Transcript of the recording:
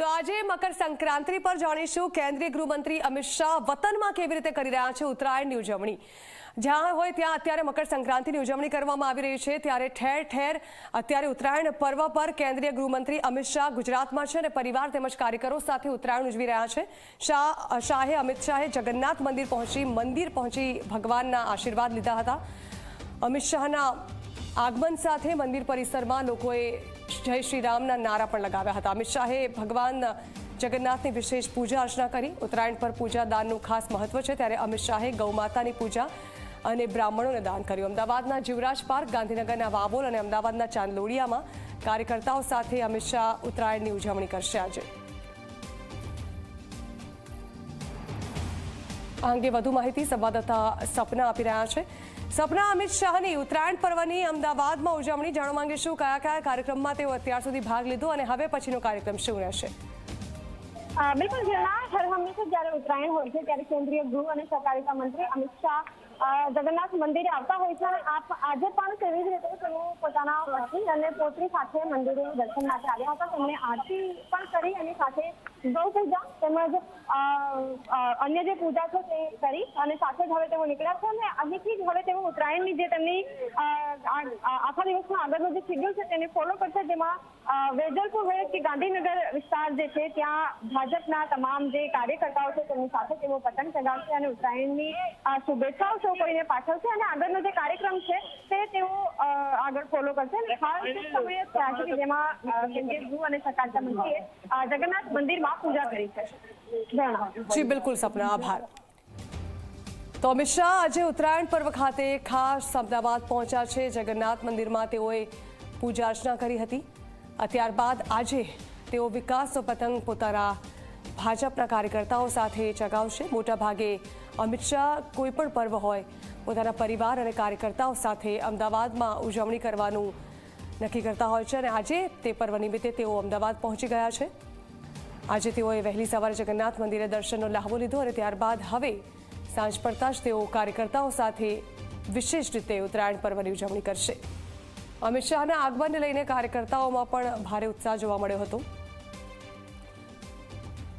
તો આજે મકર સંક્રાંતિ પર જાણીશું કેન્દ્રીય ગૃહમંત્રી અમિત શાહ વતનમાં કેવી રીતે કરી રહ્યા છે ઉત્તરાયણની ઉજવણી. જ્યાં હોય ત્યાં અત્યારે મકર સંક્રાંતિની ઉજવણી કરવામાં આવી રહી છે. ત્યારે ઠેર ઠેર અત્યારે ઉત્તરાયણ પર્વ પર કેન્દ્રીય ગૃહમંત્રી અમિત શાહ ગુજરાતમાં છે અને પરિવાર તેમજ કાર્યકરો સાથે ઉત્તરાયણ ઉજવી રહ્યા છે. શાહ, શાહે અમિત શાહે જગન્નાથ મંદિર પહોંચી મંદિર પહોંચી ભગવાનના આશીર્વાદ લીધા હતા. અમિત શાહના આગમન સાથે મંદિર પરિસરમાં લોકોએ જય શ્રી રામના નારા પણ લગાવ્યા હતા. અમિત શાહે ભગવાન જગન્નાથની વિશેષ પૂજા અર્ચના કરી. ઉત્તરાયણ પર પૂજા દાનનું ખાસ મહત્વ છે. ત્યારે અમિત શાહે ગૌમાતાની પૂજા અને બ્રાહ્મણોને દાન કર્યું. અમદાવાદના જીવરાજ પાર્ક, ગાંધીનગરના વાવોલ અને અમદાવાદના ચાંદલોડિયામાં કાર્યકર્તાઓ સાથે અમિત શાહ ઉત્તરાયણની ઉજવણી કરશે આજે. આ અંગે વધુ માહિતી સંવાદદાતા સપના આપી રહ્યા છે. સપના અમિત શાહની ઉત્તરાયણ પર્વની અમદાવાદમાં ઉજવણી. જાણવા માંગે શું કયા કયા કાર્યક્રમમાં તેઓ અત્યાર સુધી ભાગ લીધો અને હવે પછીનો કાર્યક્રમ શું રહેશે? બિલકુલ ઝરણા હર હંમેશા જ્યારે ઉત્તરાયણ હોય છે, ત્યારે કેન્દ્રીય ગૃહ અને સહકારિતા મંત્રી અમિત શાહ જગન્નાથ મંદિરે આવતા હોય છે અને આજે પણ તેવી જ રીતે તેઓ પોતાના પત્ની અને પોતરી સાથે મંદિરે દર્શન માટે આવ્યા હતા. તેમણે આરતી પણ કરી અને સાથે ગૌ પૂજા તેમજ અન્ય જે પૂજા છે તે કરી અને સાથે જ હવે તેઓ નીકળ્યા છે અને અહીંથી જ હવે તેઓ ઉત્તરાયણની જે તેમની આખા દિવસમાં આગળનો જે શેડ્યુલ છે તેને ફોલો કરશે જેમાં વેજલપુર હોય કે ગાંધીનગર વિસ્તાર જે છે ત્યાં ભાજપના તમામ જે કાર્યકર્તાઓ છે તેમની સાથે તેઓ પતંગ ચગાવશે અને ઉત્તરાયણની શુભેચ્છાઓ સૌ કોઈને પાઠવશે અને આગળનો જે કાર્યક્રમ આગળ ફોલો કરશે અને ખાસ સમયે થયા છે કે જેમાં કેન્દ્રીય ગૃહ અને સહકારિતા મંત્રીએ જગન્નાથ મંદિરમાં પૂજા કરી છે. જી બિલકુલ સપના. આભાર. તો અમિત શાહ આજે ઉત્તરાયણ પર્વ ખાતે ખાસ અમદાવાદ પહોંચ્યા છે. જગન્નાથ મંદિરમાં તેઓએ પૂજા અર્ચના કરી હતી. ત્યારબાદ આજે તેઓ વિકાસ પતંગ પોતાના ભાજપના કાર્યકર્તાઓ સાથે ચગાવશે મોટાભાગે અમિત શાહ કોઈ પણ પર્વ હોય, પોતાના પરિવાર અને કાર્યકર્તાઓ સાથે અમદાવાદમાં ઉજવણી કરવાનું નક્કી કરતા હોય છે અને આજે તે પર્વ નિમિત્તે તેઓ અમદાવાદ પહોંચી ગયા છે. આજે તેઓએ વહેલી સવારે જગન્નાથ મંદિરે દર્શનનો લહાવો લીધો અને ત્યારબાદ હવે સાંજ પડતા જ તેઓ કાર્યકર્તાઓ સાથે વિશેષ રીતે ઉત્તરાયણ પર્વની ઉજવણી કરશે. અમિત શાહના આગમનને લઈને કાર્યકર્તાઓમાં પણ ભારે ઉત્સાહ જોવા મળ્યો હતો.